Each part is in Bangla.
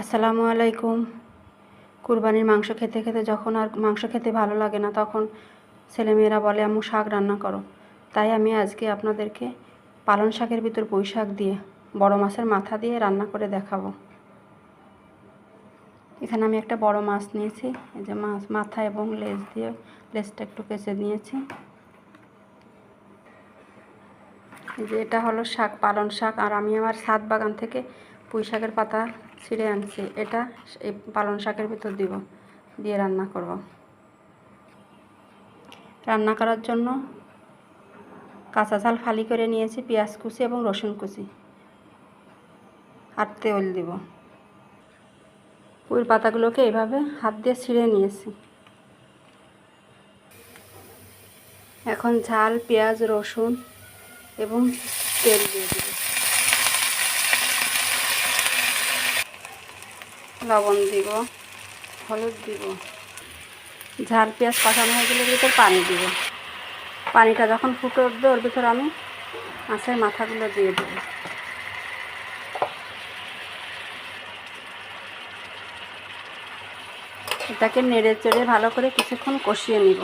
আসসালামু আলাইকুম। কুরবানির মাংস খেতে খেতে যখন আর মাংস খেতে ভালো লাগে না, তখন ছেলেমেয়েরা বলে, আম্মু, শাক রান্না করো। তাই আমি আজকে আপনাদেরকে পালং শাকের ভিতর পুঁই শাক দিয়ে, বড় মাছের মাথা দিয়ে রান্না করে দেখাবো। এখানে আমি একটা বড় মাছ নিয়েছি, এই যে মাছ, মাথা এবং লেজ দিয়ে, লেজটা একটু কেচে নিয়েছি। যে এটা হলো শাক, পালং শাক, আর আমি আমার ছাদ বাগান থেকে পুঁই শাকের পাতা ছিঁড়ে আনছি। এটা এই পালং শাকের ভিতর দিব, দিয়ে রান্না করব। রান্না করার জন্য কাঁচা ঝাল ফালি করে নিয়েছি, পেঁয়াজ কুচি এবং রসুন কুচি আর তেল দিব। পুঁইর পাতাগুলোকে এভাবে হাত দিয়ে ছিঁড়ে নিয়েছি। এখন ঝাল, পেঁয়াজ, রসুন এবং তেল দিয়ে দিব। লবণ দিব, হলুদ দিব, ঝাল, পেঁয়াজ কষানো হয়ে গেলে ভিতর পানি দিব। পানিটা যখন ফুটে উঠবে, ওর ভিতর আমি মাছের মাথাগুলো দিয়ে দেবো। এটাকে নেড়ে চেড়ে ভালো করে কিছুক্ষণ কষিয়ে নিব।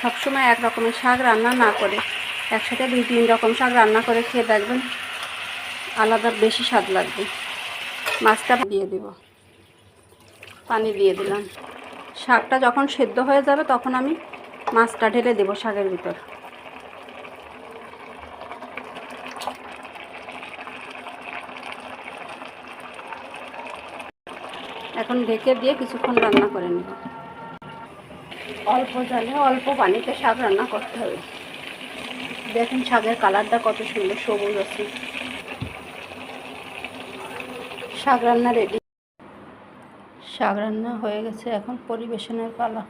সবসময় এক রকমের শাক রান্না না করে, একসাথে দুই, তিন রকম শাক রান্না করে খেয়ে দেখবেন আলাদা বেশি স্বাদ লাগবে। মাছটা দিয়ে দিব। পানি দিয়ে দিলাম। শাকটা যখন সেদ্ধ হয়ে যাবে তখন আমি মাছটা ঢেলে দেবো শাকের ভিতর। এখন ঢেকে দিয়ে কিছুক্ষণ রান্না করে নেব। অল্প জলে অল্প পানিতে শাক রান্না করতে হবে। দেখুন শাকের কালারটা কত সুন্দর, সবুজ আছে। শাক রান্না রেডি শাক রান্না হয়ে গেছে এখন পরিবেশনের পালা।